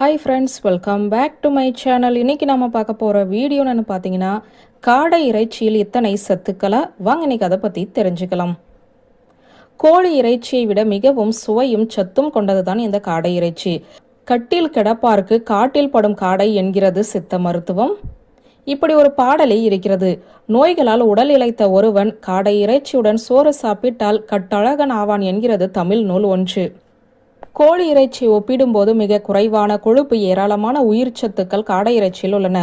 Hi friends welcome back to my channel இன்றைக்கி நம்ம பார்க்க போகிற வீடியோன்னு பார்த்தீங்கன்னா காடை இறைச்சியில் இத்தனை சத்துக்களா? வாங்க இன்னைக்கு அதை பற்றி தெரிஞ்சுக்கலாம். கோழி இறைச்சியை விட மிகவும் சுவையும் சத்தும் கொண்டது தான் இந்த காடை இறைச்சி. கட்டில் கிடப்பார்க்கு காட்டில் படும் காடை என்கிறது சித்த மருத்துவம். இப்படி ஒரு பாடலே இருக்கிறது. நோய்களால் உடல் இழைத்த ஒருவன் காடை இறைச்சியுடன் சோறு சாப்பிட்டால் கட்டழகன் ஆவான் என்கிறது தமிழ் நூல் ஒன்று. கோழி இறைச்சி ஒப்பிடும்போது மிக குறைவான கொழுப்பு ஏராளமான உயிர் சத்துக்கள் காடை இறைச்சியில் உள்ளன.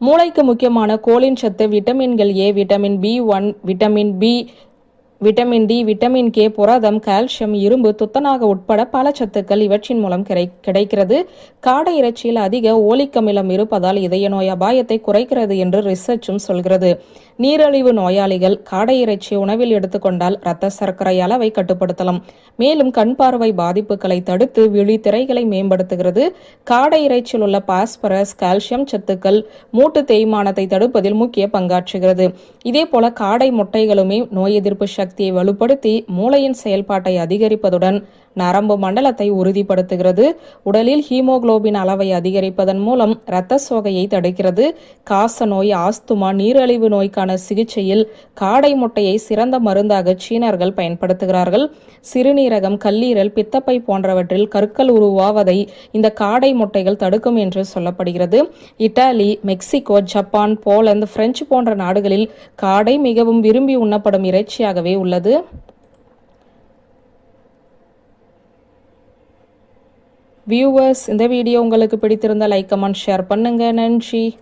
மூளைக்கு முக்கியமான கோலின் சத்து vitamins A vitamin B one vitamin B vitamin D vitamin K புரதம் கால்சியம் இரும்பு துத்தநாக உட்பட பல சத்துக்கள் இவற்றின் மூலம் கிடை கிடைக்கிறது. காடை இறைச்சியில் அதிக ஓலிக்கமிலம் இருப்பதால் இதய நோய் அபாயத்தை குறைக்கிறது என்று ரிசர்ச்சும் சொல்கிறது. நீரழிவு நோயாளிகள் காடை இறைச்சி உணவில் எடுத்துக்கொண்டால் இரத்த சர்க்கரை அளவை கட்டுப்படுத்தலாம். மேலும் கண் பார்வை பாதிப்புகளை தடுத்து விழித்திரைகளை மேம்படுத்துகிறது. காடை இறைச்சியில் உள்ள பாஸ்பரஸ் கால்சியம் சத்துக்கள் மூட்டு தேய்மானத்தை தடுப்பதில் முக்கிய பங்காற்றுகிறது. இதே போல காடை முட்டைகளுமே நோய் எதிர்ப்பு சக்தியை வலுப்படுத்தி மூளையின் செயல்பாட்டை அதிகரிப்பதுடன் நரம்பு மண்டலத்தை உறுதிப்படுத்துகிறது. உடலில் ஹீமோகுளோபின் அளவை அதிகரிப்பதன் மூலம் இரத்த சோகையை தடுக்கிறது. காச நோய் ஆஸ்துமா நீரிழிவு நோய்க்கான சிகிச்சையில் காடை முட்டையை சிறந்த மருந்தாக சீனர்கள் பயன்படுத்துகிறார்கள். சிறுநீரகம் கல்லீரல் பித்தப்பை போன்றவற்றில் கற்கள் உருவாவதை இந்த காடை முட்டைகள் தடுக்கும் என்று சொல்லப்படுகிறது. Italy Mexico Japan Poland French போன்ற நாடுகளில் காடை மிகவும் விரும்பி உண்ணப்படும் இறைச்சியாகவே உள்ளது. வியூவர்ஸ் இந்த வீடியோ உங்களுக்கு பிடித்திருந்தால் லைக் கமெண்ட் ஷேர் பண்ணுங்க. நன்றி.